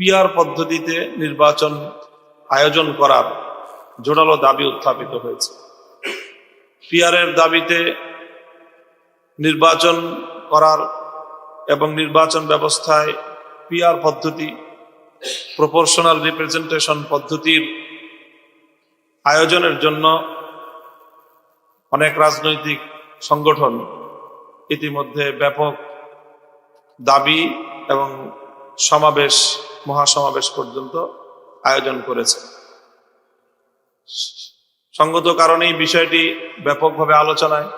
Peer পদ্ধতিতে নির্বাচন আয়োজন করার জোরালো দাবি উত্থাপিত হয়েছে। পিয়ারের দাবিতে নির্বাচন করার এবং নির্বাচন ব্যবস্থায় পিয়ার পদ্ধতি, প্রপোর্শনাল রিপ্রেজেন্টেশন পদ্ধতির আয়োজনের জন্য অনেক রাজনৈতিক সংগঠন ইতিমধ্যে ব্যাপক দাবি এবং সমাবেশ, মহাসমাবেশ পর্যন্ত আয়োজন করেছে। সঙ্গত কারণেই বিষয়টি ব্যাপকভাবে আলোচনায়,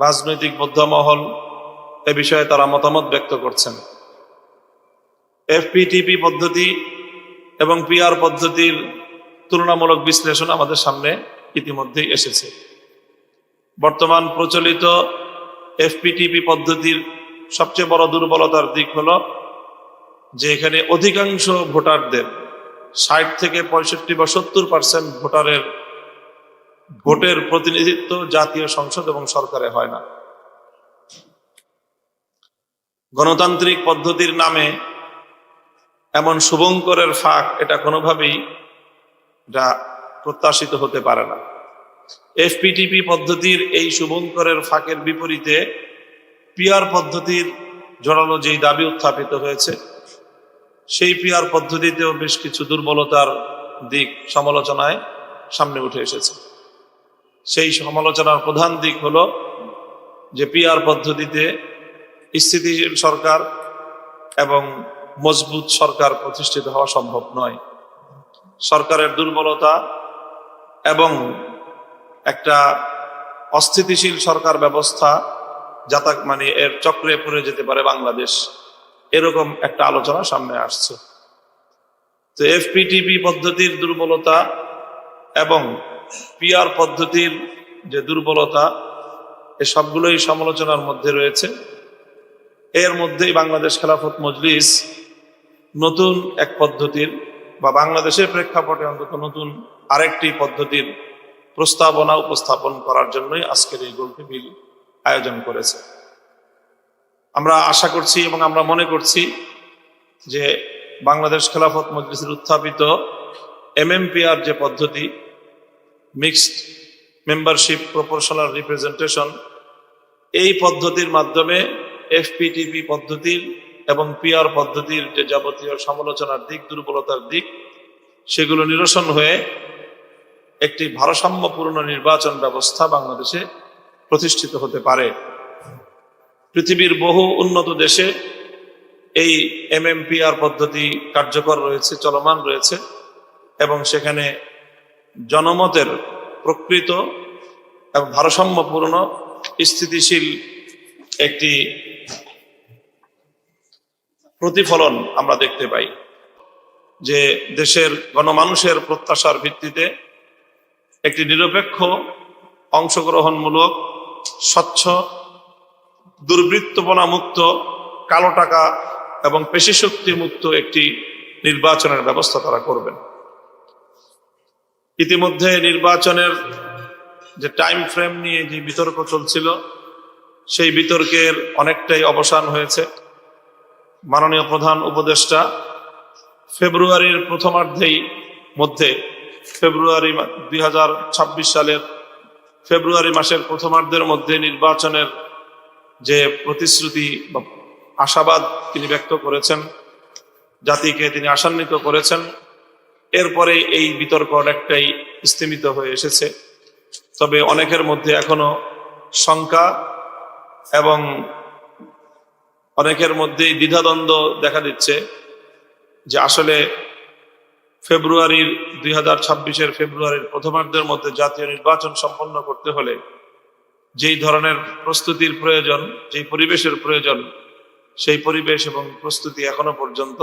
রাজনৈতিক মধ্যমহল এ বিষয়ে তারা মতামত ব্যক্ত করছেন। এফপিটিপি পদ্ধতি এবং পিআর পদ্ধতির তুলনামূলক বিশ্লেষণ আমাদের সামনে ইতিমধ্যেই এসেছে। বর্তমান প্রচলিত এফপিটিপি পদ্ধতির সবচেয়ে বড় দুর্বলতার দিক হলো যে এখানে অধিকাংশ ভোটারদের ষাট থেকে পঁয়ষট্টি বা সত্তর পার্সেন্ট ভোটারের ভোটের প্রতিনিধিত্ব জাতীয় সংসদ এবং সরকারে হয় না। গণতান্ত্রিক পদ্ধতির নামে এমন শুভঙ্করের ফাঁক এটা কোনোভাবেই এটা প্রত্যাশিত হতে পারে না। এফপিটিপি পদ্ধতির এই শুভঙ্করের ফাঁকের বিপরীতে পিয়ার পদ্ধতির জোরালো যেই দাবি উত্থাপিত হয়েছে সেই পিয়ার পদ্ধতিতেও বেশ কিছু দুর্বলতার দিক সমালোচনায় সামনে উঠে এসেছে। সেই সমালোচনার প্রধান দিক হলো যে পিয়ার পদ্ধতিতে স্থিতিশীল সরকার এবং মজবুত সরকার প্রতিষ্ঠিত হওয়া সম্ভব নয়। সরকারের দুর্বলতা এবং একটা অস্থিতিশীল সরকার ব্যবস্থা যাতাক মানে এর চক্রে পড়ে যেতে পারে বাংলাদেশ। এরকম একটা আলোচনা সামনে আসছে। তো এফপিটিপি পদ্ধতির দুর্বলতা এবং পিআর পদ্ধতির যে দুর্বলতা, এ সবগুলোই সমালোচনার মধ্যে রয়েছে। এর মধ্যেই বাংলাদেশ খেলাফত মজলিস নতুন এক পদ্ধতির বা বাংলাদেশের প্রেক্ষাপটে অন্তত নতুন আরেকটি পদ্ধতির প্রস্তাবনা উপস্থাপন করার জন্যই আজকের এই গোলটি বিল আয়োজন করেছে। আমরা আশা করছি এবং আমরা মনে করছি যে বাংলাদেশ খেলাফত মজলিসের উত্থাপিত এমএমপিআর যে পদ্ধতি মিক্সড মেম্বারশিপ প্রপোর্শনাল রিপ্রেজেন্টেশন এই পদ্ধতির মাধ্যমে এফপিটিপি পদ্ধতির এবং পিআর পদ্ধতির যে যাবতীয় সমালোচনার দিক, দুর্বলতার দিক, সেগুলো নিরসন হয়ে একটি ভারসাম্যপূর্ণ নির্বাচন ব্যবস্থা বাংলাদেশে প্রতিষ্ঠিত হতে পারে। পৃথিবীর বহু উন্নত দেশে এই এমএমপিআর পদ্ধতি কার্যকর রয়েছে, চলমান রয়েছে, এবং সেখানে জনমতের প্রকৃত এবং ভারসাম্যপূর্ণ স্থিতিশীল একটি প্রতিফলন আমরা দেখতে পাই যে দেশের গণমানুষের প্রত্যাশার ভিত্তিতে একটি নিরপেক্ষ অংশগ্রহণমূলক স্বচ্ছ দুর্বৃত্তপনা মুক্ত, কালো টাকা এবং পেশি শক্তি মুক্ত একটি নির্বাচনের ব্যবস্থা তারা করবেন। ইতিমধ্যে নির্বাচনের যে টাইম ফ্রেম নিয়ে যে বিতর্ক চলছিল, সেই বিতর্কের অনেকটাই অবসান হয়েছে। মাননীয় প্রধান উপদেষ্টা ফেব্রুয়ারির প্রথমার্ধেই মধ্যে ফেব্রুয়ারি দুই হাজার ছাব্বিশ সালের ফেব্রুয়ারি মাসের প্রথমার্ধের মধ্যে নির্বাচনের যে প্রতিশ্রুতি বা আশাবাদ তিনি ব্যক্ত করেছেন, জাতিকে তিনি আশান্বিত করেছেন, এরপরে এই বিতর্ক অনেকটাই স্থিমিত হয়ে এসেছে। তবে অনেকের মধ্যে এখনও শঙ্কা এবং অনেকের মধ্যেই দ্বিধাদ্বন্দ্ব দেখা দিচ্ছে যে আসলে ফেব্রুয়ারির দুই হাজার ছাব্বিশের ফেব্রুয়ারির প্রথমার্ধের মধ্যে জাতীয় নির্বাচন সম্পন্ন করতে হলে যেই ধরনের প্রস্তুতির প্রয়োজন, যেই পরিবেশের প্রয়োজন, সেই পরিবেশ এবং প্রস্তুতি এখনও পর্যন্ত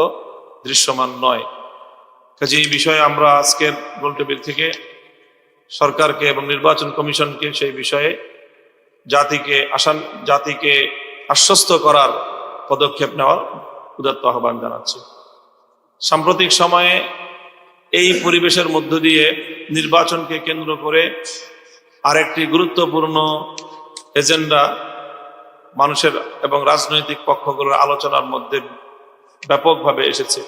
দৃশ্যমান নয়। কাজে এই বিষয়ে আমরা আজকের গোলটেবিল থেকে সরকারকে এবং নির্বাচন কমিশনকে সেই বিষয়ে জাতিকে আসান জাতিকে আশ্বস্ত করার পদক্ষেপ নেওয়ার উদাত্ত আহ্বান জানাচ্ছি। সাম্প্রতিক সময়ে এই পরিবেশের মধ্য দিয়ে নির্বাচনকে কেন্দ্র করে আরেকটি গুরুত্বপূর্ণ এজেন্ডা মানুষের এবং রাজনৈতিক পক্ষগুলোর আলোচনার মধ্যে ব্যাপকভাবে এসেছে।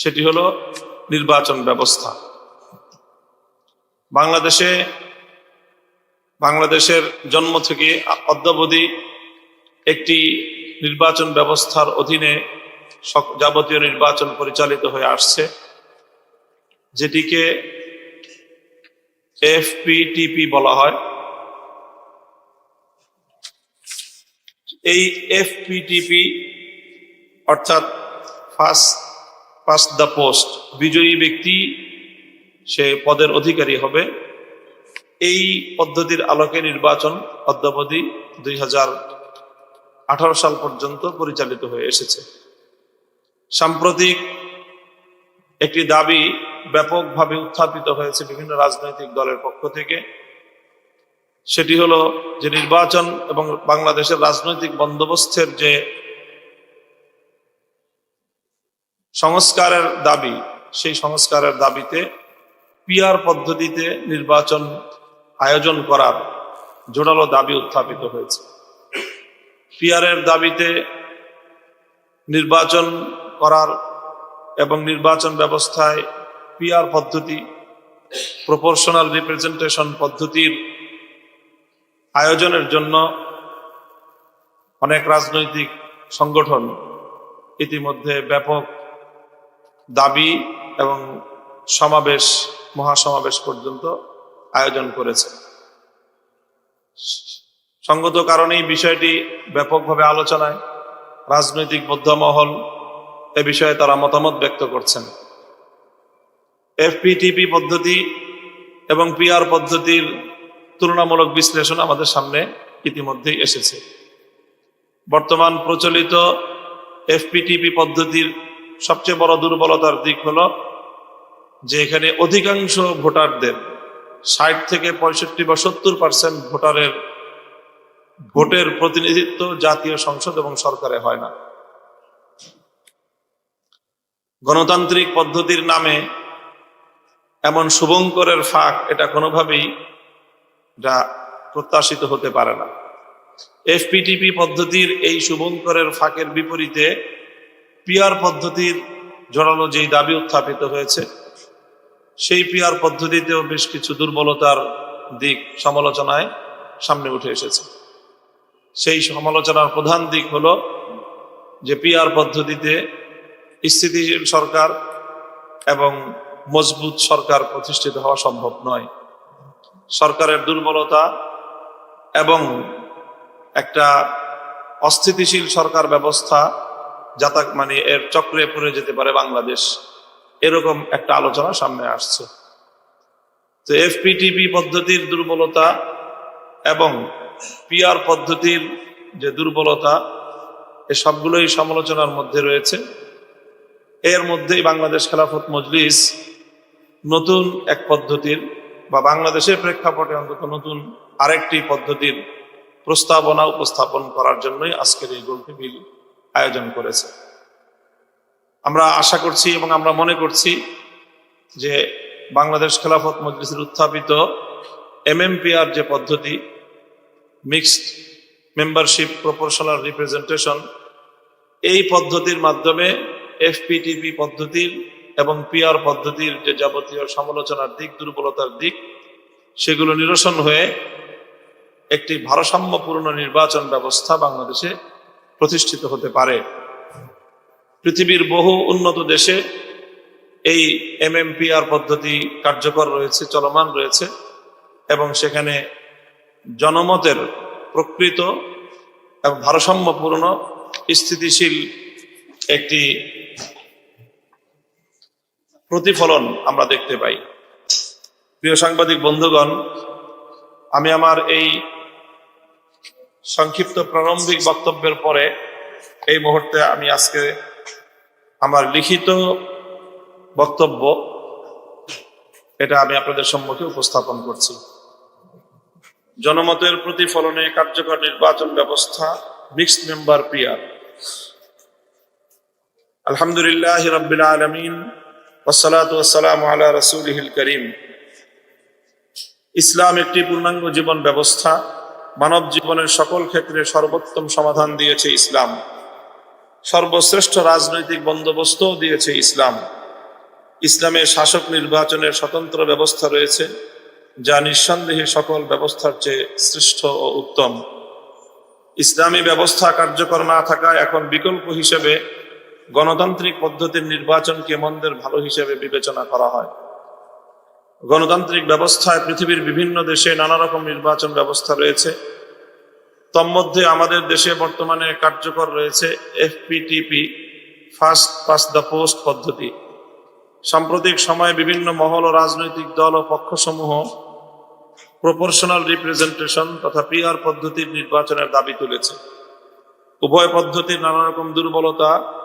সেটি হলো নির্বাচন ব্যবস্থা। বাংলাদেশে, বাংলাদেশের জন্ম থেকে অদ্যাবধি একটি নির্বাচন ব্যবস্থার অধীনে যাবতীয় নির্বাচন পরিচালিত হয়ে আসছে, যেটিকে এফপিটিপি বলা হয়। এই এফপিটিপি অর্থাৎ ফার্স্ট ফার্স্ট দ্য পোস্ট, বিজয়ী ব্যক্তি, সে পদের অধিকারী হবে। এই পদ্ধতির আলোকে নির্বাচন অদ্যাবধি দুই হাজার আঠারো সাল পর্যন্ত পরিচালিত হয়ে এসেছে। সাম্প্রতিক একটি দাবি ব্যাপকভাবে উত্থাপিত হয়েছে বিভিন্ন রাজনৈতিক দলের পক্ষ থেকে। সেটি হলো যে নির্বাচন এবং বাংলাদেশের রাজনৈতিক বন্দোবস্তের যে সংস্কারের দাবি, সেই সংস্কারের দাবিতে পিয়ার পদ্ধতিতে নির্বাচন আয়োজন করার জোরালো দাবি উত্থাপিত হয়েছে। পিয়ারের দাবিতে নির্বাচন করার এবং নির্বাচন ব্যবস্থায় পিয়ার পদ্ধতি প্রপোর্শনাল রিপ্রেজেন্টেশন পদ্ধতির আয়োজনের জন্য অনেক রাজনৈতিক সংগঠন ইতিমধ্যে ব্যাপক দাবি এবং সমাবেশ, মহাসমাবেশ পর্যন্ত আয়োজন করেছে। সঙ্গত কারণেই বিষয়টি ব্যাপকভাবে আলোচনায় রাজনৈতিক মধ্যমহল এ বিষয়ে তারা মতামত ব্যক্ত করছেন। এফপিটিপি পদ্ধতি এবং পিআর পদ্ধতির তুলনামূলক বিশ্লেষণ আমাদের সামনে ইতিমধ্যেই এসেছে। বর্তমান প্রচলিত এফপিটিপি পদ্ধতির সবচেয়ে বড় দুর্বলতার দিক হল যে এখানে অধিকাংশ ভোটারদের ষাট থেকে পঁয়ষট্টি বা সত্তর পার্সেন্ট ভোটারের ভোটের প্রতিনিধিত্ব জাতীয় সংসদ এবং সরকারে হয় না। গণতান্ত্রিক পদ্ধতির নামে এমন শুভঙ্করের ফাঁক এটা কোনোভাবেই যা প্রত্যাশিত হতে পারে না। এফপিটিপি পদ্ধতির এই শুভঙ্করের ফাঁকের বিপরীতে পিয়ার পদ্ধতির জোরালো যেই দাবি উত্থাপিত হয়েছে, সেই পিয়ার পদ্ধতিতেও বেশ কিছু দুর্বলতার দিক সমালোচনায় সামনে উঠে এসেছে। সেই সমালোচনার প্রধান দিক হল যে পিআর পদ্ধতিতে স্থিতিশীল সরকার এবং মজবুত সরকার প্রতিষ্ঠিত হওয়া সম্ভব নয়। সরকারের দুর্বলতা এবং একটা অস্থিতিশীল সরকার ব্যবস্থা যাতা মানে এর চক্রে পড়ে যেতে পারে বাংলাদেশ, এরকম একটা আলোচনা সামনে আসছে। তো এফপিটিপি পদ্ধতির দুর্বলতা এবং পিআর পদ্ধতির যে দুর্বলতা, এ সবগুলোই সমালোচনার মধ্যে রয়েছে। এর মধ্যেই বাংলাদেশ খেলাফত মজলিস নতুন এক পদ্ধতির বা বাংলাদেশের প্রেক্ষাপটে অন্তত নতুন আরেকটি পদ্ধতির প্রস্তাবনা উপস্থাপন করার জন্যই আজকের এই গোলটি বিল আয়োজন করেছে। আমরা আশা করছি এবং আমরা মনে করছি যে বাংলাদেশ খেলাফত মজলিসের উত্থাপিত এমএমপিআর যে পদ্ধতি, মিক্সড মেম্বারশিপ প্রপোর্শনাল রিপ্রেজেন্টেশন, এই পদ্ধতির মাধ্যমে এফপিটিপি পদ্ধতির এবং পিআর পদ্ধতির যে যাবতীয় সমালোচনার দিক, দুর্বলতার দিক, সেগুলো নিরসন হয়ে একটি ভারসাম্যপূর্ণ নির্বাচন ব্যবস্থা বাংলাদেশে প্রতিষ্ঠিত হতে পারে। পৃথিবীর বহু উন্নত দেশে এই এম এমএমপিআর পদ্ধতি কার্যকর রয়েছে, চলমান রয়েছে এবং সেখানে জনমতের প্রকৃত এবং ভারসাম্যপূর্ণ স্থিতিশীল একটি প্রতিফলন আমরা দেখতে পাই। প্রিয় সাংবাদিক বন্ধুগণ, আমি আমার এই সংক্ষিপ্ত প্রারম্ভিক বক্তব্যের পরে এই মুহূর্তে আমি আজকে আমার লিখিত বক্তব্য, এটা আমি আপনাদের সম্মুখে উপস্থাপন করছি। জনমতের প্রতিফলনে কার্যকর নির্বাচন ব্যবস্থা মিক্সড মেম্বার পিয়ার আলহামদুলিল্লাহ রবিল আলমিন করিম। ইসলাম একটি পূর্ণাঙ্গ জীবন ব্যবস্থা, মানব জীবনের সকল ক্ষেত্রে সর্বোত্তম সমাধান দিয়েছে ইসলাম। সর্বশ্রেষ্ঠ রাজনৈতিক বন্দোবস্তও দিয়েছে ইসলাম। ইসলামের শাসক নির্বাচনের স্বতন্ত্র ব্যবস্থা রয়েছে, যা নিঃসন্দেহে সকল ব্যবস্থার চেয়ে শ্রেষ্ঠ ও উত্তম। ইসলামী ব্যবস্থা কার্যকর না থাকায় এখন বিকল্প হিসেবে গণতান্ত্রিক পদ্ধতির নির্বাচনকে মন্দের ভালো হিসেবে বিবেচনা করা হয়। গণতান্ত্রিক ব্যবস্থায় পৃথিবীর বিভিন্ন দেশে নানা রকম নির্বাচন ব্যবস্থা রয়েছে। তন্মধ্যে আমাদের দেশে বর্তমানে কার্যকর রয়েছে FPTP first past the post পদ্ধতি। সাম্প্রতিক সময়ে বিভিন্ন মহল ও রাজনৈতিক দল ও পক্ষসমূহ প্রপোর্শনাল রিপ্রেজেন্টেশন তথা পিআর পদ্ধতির নির্বাচনের দাবি তুলেছে। উভয় পদ্ধতির নানা রকম দুর্বলতা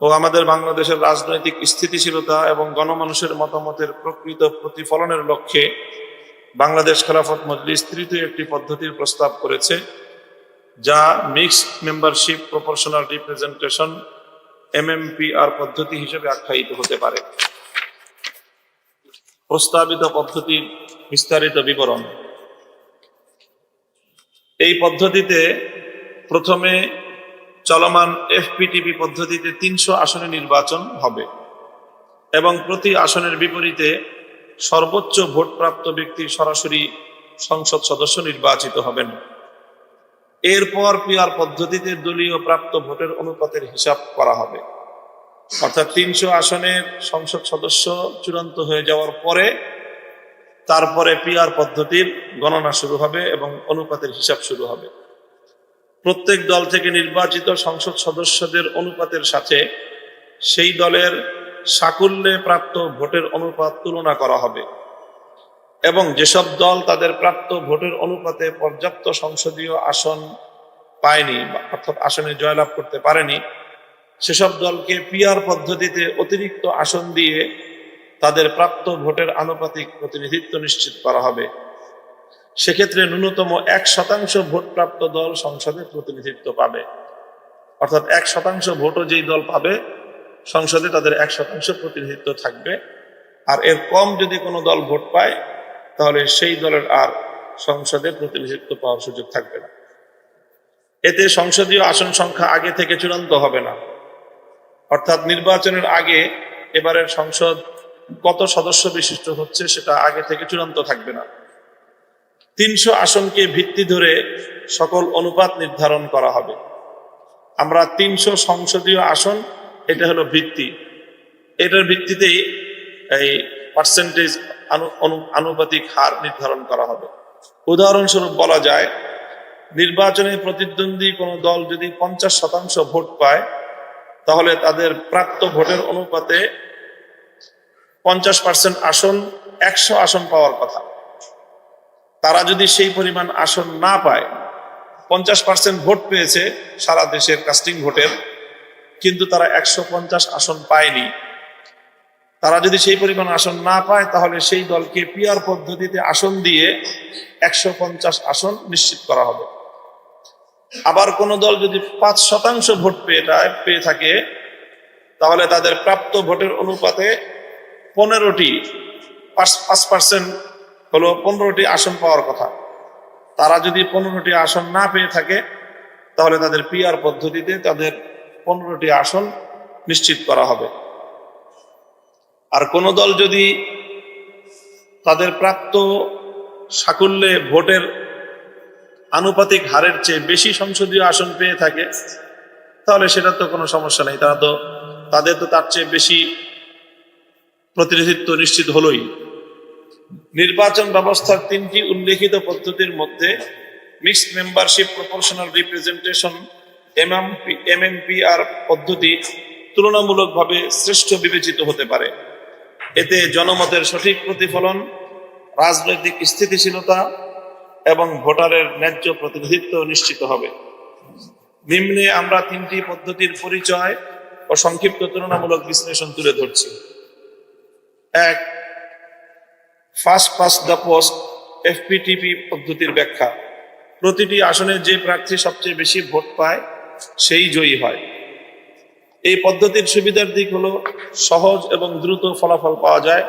ও আমাদের বাংলাদেশের রাজনৈতিক স্থিতিশীলতা এবং গণমানুষের মতামতের প্রকৃত প্রতিফলনের লক্ষ্যে বাংলাদেশ খেলাফত মজলিস তৃতীয় একটি পদ্ধতির প্রস্তাব করেছে, যা mixed membership proportional representation, MMPR পদ্ধতি হিসেবে আখ্যায়িত হতে পারে। প্রস্তাবিত পদ্ধতির বিস্তারিত বিবরণ। এই পদ্ধতিতে প্রথমে চলমান এফপিটিপি পদ্ধতিতে তিনশো আসনে নির্বাচন হবে এবং প্রতি আসনের বিপরীতে সর্বোচ্চ ভোটপ্রাপ্ত ব্যক্তি সরাসরি সংসদ সদস্য নির্বাচিত হবেন। এরপর পিআর পদ্ধতিতে দলীয় প্রাপ্ত ভোটের অনুপাতের হিসাব করা হবে। অর্থাৎ তিনশো আসনের সংসদ সদস্য চূড়ান্ত হয়ে যাওয়ার পরে তারপরে পিআর পদ্ধতির গণনা শুরু হবে এবং অনুপাতের হিসাব শুরু হবে। প্রত্যেক দল থেকে নির্বাচিত সংসদ সদস্যদের অনুপাতের সাথে সেই দলের সাকুল্যে প্রাপ্ত ভোটের অনুপাত তুলনা করা হবে। এবং যেসব দল তাদের প্রাপ্ত ভোটের অনুপাতে পর্যাপ্ত সংসদীয় আসন পায়নি, অর্থাৎ আসনে জয়লাভ করতে পারেনি, সেসব দলকে পিআর পদ্ধতিতে অতিরিক্ত আসন দিয়ে তাদের প্রাপ্ত ভোটের আনুপাতিক প্রতিনিধিত্ব নিশ্চিত করা হবে। সেক্ষেত্রে ন্যূনতম এক শতাংশ ভোটপ্রাপ্ত দল সংসদে প্রতিনিধিত্ব পাবে। অর্থাৎ এক শতাংশ ভোটও যেই দল পাবে, সংসদে তাদের এক শতাংশ প্রতিনিধিত্ব থাকবে। আর এর কম যদি কোনো দল ভোট পায়, তাহলে সেই দলের আর সংসদে প্রতিনিধিত্ব পাওয়ার সুযোগ থাকবে না। এতে সংসদীয় আসন সংখ্যা আগে থেকে চূড়ান্ত হবে না। অর্থাৎ নির্বাচনের আগে এবারের সংসদ কত সদস্য বিশিষ্ট হচ্ছে সেটা আগে থেকে চূড়ান্ত থাকবে না। তিনশো আসনকে ভিত্তি ধরে সকল অনুপাত নির্ধারণ করা হবে। আমরা তিনশো সংসদীয় আসন, এটা হলো ভিত্তি। এটার ভিত্তিতেই এই পার্সেন্টেজ আনুপাতিক হার নির্ধারণ করা হবে। উদাহরণস্বরূপ বলা যায়, নির্বাচনে প্রতিদ্বন্দ্বী কোনো দল যদি পঞ্চাশ শতাংশ ভোট পায়, তাহলে তাদের প্রাপ্ত ভোটের অনুপাতে পঞ্চাশ পার্সেন্ট আসন, একশো আসন পাওয়ার কথা। তারা যদি সেই পরিমাণ আসন না পায়, পঞ্চাশ পার্সেন্ট ভোট পেয়েছে সারা দেশের কাস্টিং ভোটের, কিন্তু তারা একশো পঞ্চাশ আসন পায়নি। তারা যদি সেই পরিমাণ আসন না পায়, তাহলে সেই দলকে পিয়ার পদ্ধতিতে আসন দিয়ে একশো পঞ্চাশ আসন নিশ্চিত করা হবে। আবার কোন দল যদি পাঁচ শতাংশ ভোট পেয়ে পেয়ে থাকে, তাহলে তাদের প্রাপ্ত ভোটের অনুপাতে পনেরোটি পাঁচ পার্সেন্ট হলো পনেরোটি আসন পাওয়ার কথা। তারা যদি পনেরোটি আসন না পেয়ে থাকে, তাহলে তাদের পিআর পদ্ধতিতে তাদের পনেরোটি আসন নিশ্চিত করা হবে। আর কোন দল যদি তাদের প্রাপ্ত সাকুল্যে ভোটের আনুপাতিক হারের চেয়ে বেশি সংসদীয় আসন পেয়ে থাকে, তাহলে সেটা তো কোনো সমস্যা নেই। তারা তো, তাদের তো তার চেয়ে বেশি প্রতিনিধিত্ব নিশ্চিত হলোই। নির্বাচন ব্যবস্থার তিনটি উল্লেখিত পদ্ধতির মধ্যে mixed membership proportional representation MMP MMPR পদ্ধতি তুলনামূলকভাবে শ্রেষ্ঠ বিবেচিত হতে পারে। এতে জনমতের সঠিক প্রতিফলন, রাজনৈতিক স্থিতিশীলতা এবং ভোটারের ন্যায্য প্রতিনিধিত্ব নিশ্চিত হবে। নিম্নে আমরা তিনটি পদ্ধতির পরিচয় ও সংক্ষিপ্ত তুলনামূলক বিশ্লেষণ তুলে ধরছি। এক first past the post FPTP পদ্ধতির ব্যাখ্যা। প্রতিটি আসনে যে প্রার্থী সবচেয়ে বেশি ভোট পায়, সেই জয়ী হয়। এই পদ্ধতির সুবিধার দিক হলো সহজ এবং দ্রুত ফলাফল পাওয়া যায়।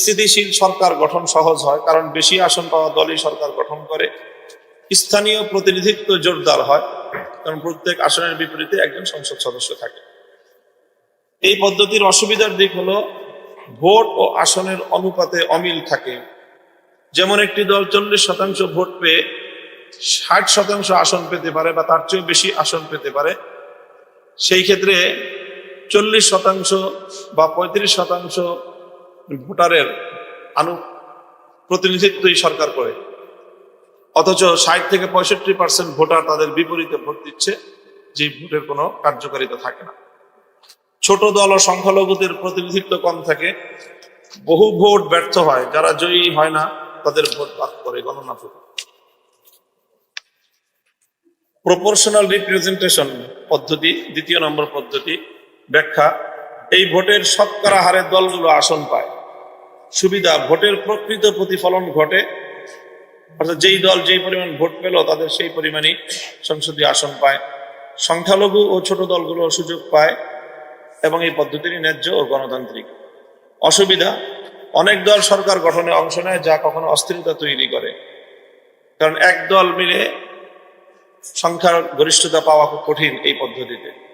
স্থিতিশীল সরকার গঠন সহজ হয়, কারণ বেশি আসন পাওয়া দলই সরকার গঠন করে। স্থানীয় প্রতিনিধিত্ব জোরদার হয়, কারণ প্রত্যেক আসনের বিপরীতে একজন সংসদ সদস্য থাকে। এই পদ্ধতির অসুবিধার দিক হলো ভোট ও আসনের অনুপাতে অমিল থাকে। যেমন একটি দল চল্লিশ শতাংশ ভোট পেয়ে ষাট শতাংশ আসন পেতে পারে বা তার চেয়েও বেশি আসন পেতে পারে, সেই ক্ষেত্রে চল্লিশ শতাংশ বা পঁয়ত্রিশ শতাংশ ভোটারের আনু প্রতিনিধিত্বই সরকার করে। অথচ ষাট থেকে পঁয়ষট্টি পার্সেন্ট ভোটার তাদের বিপরীতে ভোট দিচ্ছে যে ভোটের কোনো কার্যকারিতা থাকে না। ছোট দল ও সংখ্যালঘুদের প্রতিনিধিত্ব কম থাকে। বহু ভোট ব্যর্থ হয়, যারা জয়ী হয় না, তাদের ভোট বাদ করে গণনা প্রপোর্শনাল রিপ্রেজেন্টেশন পদ্ধতি, দ্বিতীয় নম্বর পদ্ধতি, ব্যাখ্যা। এই ভোটের শতকরা হারে দলগুলো আসন পায়। সুবিধা, ভোটের প্রকৃত প্রতিফলন ঘটে। অর্থাৎ যেই দল যেই পরিমাণ ভোট পেল, তাদের সেই পরিমাণই সংসদীয় আসন পায়। সংখ্যালঘু ও ছোট দলগুলো সুযোগ পায়। এবং এই পদ্ধতিটি ন্যায্য ও গণতান্ত্রিক। অসুবিধা, অনেক দল সরকার গঠনে অংশ নেয় যা কখনো অস্থিরতা তৈরি করে। কারণ এক দল মিলে সংখ্যার গরিষ্ঠতা পাওয়া খুব কঠিন এই পদ্ধতিতে।